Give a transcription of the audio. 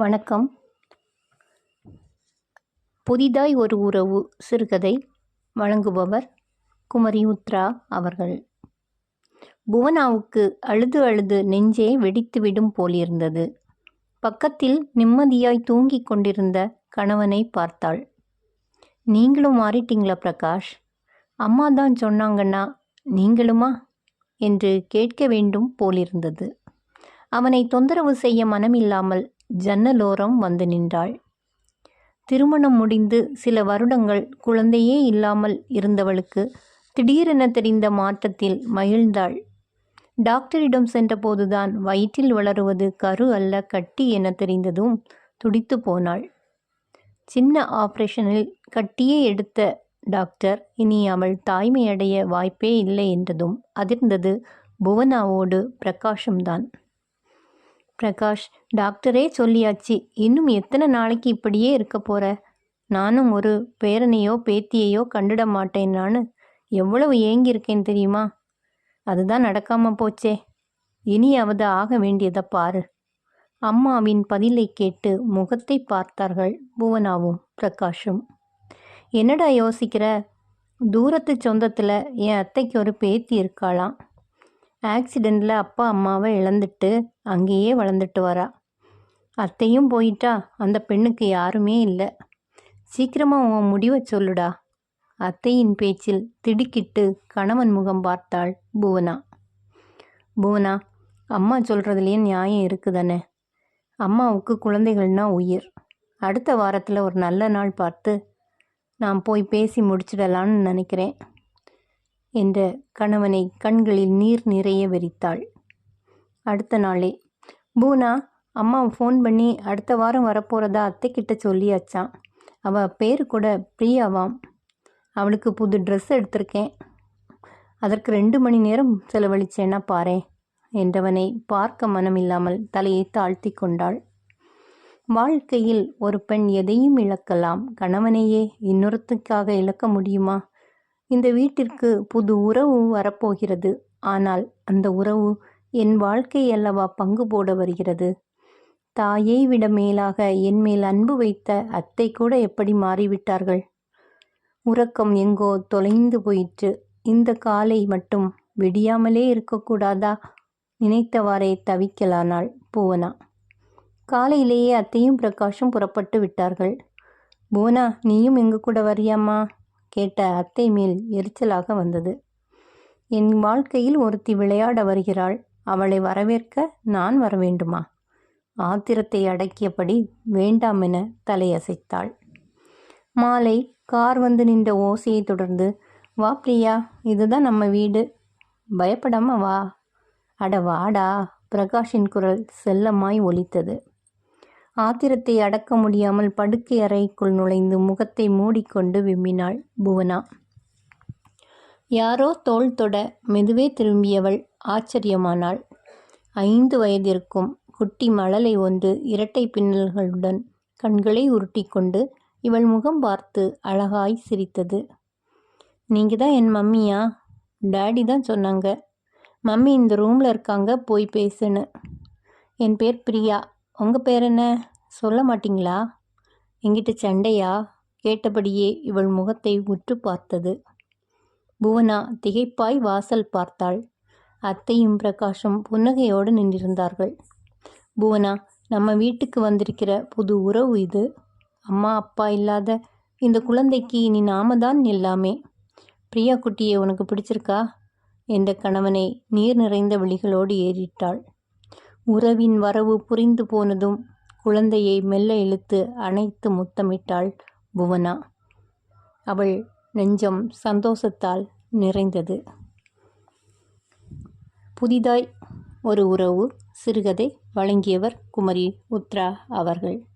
வணக்கம். புதிதாய் ஒரு உறவு சிறுகதை வழங்குபவர் குமரி உத்ரா அவர்கள். புவனாவுக்கு அழுது அழுது நெஞ்சே வெடித்துவிடும் போலிருந்தது. பக்கத்தில் நிம்மதியாய் தூங்கிக் கொண்டிருந்த கணவனை பார்த்தாள். நீங்களும் மாறிட்டீங்களா பிரகாஷ்? அம்மா தான் சொன்னாங்கன்னா நீங்களுமா? என்று கேட்க வேண்டும் போலிருந்தது. அவனை தொந்தரவு செய்ய மனமில்லாமல் ஜன்னலோரம் வந்து நின்றாள். திருமணம் முடிந்து சில வருடங்கள் குழந்தையே இல்லாமல் இருந்தவளுக்கு திடீரென தெரிந்த மாற்றத்தில் மகிழ்ந்தாள். டாக்டரிடம் சென்றபோதுதான் வயிற்றில் வளருவது கரு அல்ல கட்டி என தெரிந்ததும் துடித்து போனாள். சின்ன ஆபரேஷனில் கட்டியே எடுத்த டாக்டர் இனி அவள் தாய்மையடைய வாய்ப்பே இல்லை என்றதும் அதிர்ந்தது புவனாவோடு பிரகாஷம்தான். பிரகாஷ் டாக்டரே சொல்லியாச்சு இன்னும் எத்தனை நாளைக்கு இப்படியே இருக்க போற? நானும் ஒரு பேரனையோ பேத்தியையோ கண்டுட மாட்டேன் நான். எவ்வளவு ஏங்கியிருக்கேன் தெரியுமா? அதுதான் நடக்காம போச்சே. இனியாவது ஆக வேண்டியதை பாரு. அம்மாவின் பதிலை கேட்டு முகத்தை பார்த்தார்கள் புவனாவும் பிரகாஷும். என்னடா யோசிக்கிற? தூரத்து சொந்தத்தில் என் அத்தைக்கு ஒரு பேத்தி இருக்காளாம். ஆக்சிடெண்ட்டில் அப்பா அம்மாவை இழந்துட்டு அங்கேயே வளர்ந்துட்டு வரா. அத்தையும் போயிட்டா. அந்த பெண்ணுக்கு யாருமே இல்லை. சீக்கிரமாக உன் முடிவை சொல்லுடா. அத்தையின் பேச்சில் திடுக்கிட்டு கணவன் முகம் பார்த்தாள் புவனா. புவனா அம்மா சொல்கிறதுலேயே நியாயம் இருக்குதானே? அம்மாவுக்கு குழந்தைகள்னா உயிர். அடுத்த வாரத்தில் ஒரு நல்ல நாள் பார்த்து நான் போய் பேசி முடிச்சிடலான்னு நினைக்கிறேன். என்ற கணவனை கண்களில் நீர் நிறைய வெறித்தாள். அடுத்த நாளே பூனா அம்மா ஃபோன் பண்ணி அடுத்த வாரம் வரப்போகிறதா அத்தைக்கிட்ட சொல்லியாச்சான் அவள் பேர் கூட பிரியாவாம். அவளுக்கு புது ட்ரெஸ் எடுத்திருக்கேன். அதற்கு ரெண்டு மணி நேரம் செலவழிச்சேன்னா பாரு என்றவனை பார்க்க மனமில்லாமல் தலையை தாழ்த்தி கொண்டாள். வாழ்க்கையில் ஒரு பெண் எதையும் இழக்கலாம். கணவனையே இன்னொருத்துக்காக இழக்க முடியுமா? இந்த வீட்டிற்கு புது உறவு வரப்போகிறது. ஆனால் அந்த உறவு என் வாழ்க்கை அல்லவா பங்கு போட வருகிறது? தாயை விட மேலாக என் மேல் அன்பு வைத்த அத்தை கூட எப்படி மாறிவிட்டார்கள்? உறக்கம் எங்கோ தொலைந்து போயிற்று. இந்த காலை மட்டும் விடியாமலே இருக்கக்கூடாதா? நினைத்தவாறே தவிக்கலானாள் பூவனா. காலையிலேயே அத்தையும் பிரகாஷும் புறப்பட்டு விட்டார்கள். பூவனா நீயும் எங்க கூட வரியாமா கேட்ட அத்தை மேல் எரிச்சலாக வந்தது. என் வாழ்க்கையில் ஒருத்தி விளையாட வருகிறாள். அவளை வரவேற்க நான் வர வேண்டுமா ஆத்திரத்தை அடக்கியபடி வேண்டாம் என தலையசைத்தாள். மாலை கார் வந்து நின்ற ஓசையை தொடர்ந்து வா பிரியா இதுதான் நம்ம வீடு. பயப்படாம வா. அட வாடா. பிரகாஷின் குரல் செல்லமாய் ஒலித்தது. ஆத்திரத்தை அடக்க முடியாமல் படுக்கை அறைக்குள் நுழைந்து முகத்தை மூடிக்கொண்டு விம்மினாள் புவனா. யாரோ தோள் தொட மெதுவே திரும்பியவள் ஆச்சரியமானாள். ஐந்து வயதிற்கும் குட்டி மழலை ஒன்று இரட்டை பின்னல்களுடன் கண்களை உருட்டிக்கொண்டு இவள் முகம் பார்த்து அழகாய் சிரித்தது. நீங்க தான் என் மம்மியா? டேடி தான் சொன்னாங்க. மம்மி இந்த ரூமில் இருக்காங்க போய் பேசுன்னு. என் பேர் பிரியா. உங்கள் பேர் என்ன? சொல்ல மாட்டிங்களா? எங்கிட்ட சண்டையா? கேட்டபடியே இவள் முகத்தை உற்று பார்த்தது. புவனா திகைப்பாய் வாசல் பார்த்தாள். அத்தையும் பிரகாஷும் புன்னகையோடு நின்றிருந்தார்கள். புவனா நம்ம வீட்டுக்கு வந்திருக்கிற புது உறவு இது. அம்மா அப்பா இல்லாத இந்த குழந்தைக்கு இனி நாம தான் எல்லாமே. பிரியா குட்டியை உனக்கு பிடிச்சிருக்கா? என்ற கணவனை நீர் நிறைந்த விழிகளோடு ஏறிட்டாள். உறவின் வரவு புரிந்து போனதும் குழந்தையை மெல்ல இழுத்து அணைத்து முத்தமிட்டாள் புவனா. அவள் நெஞ்சம் சந்தோஷத்தால் நிறைந்தது. புதிதாய் ஒரு உறவு சிறுகதை வழங்கியவர் குமரி உத்ரா அவர்கள்.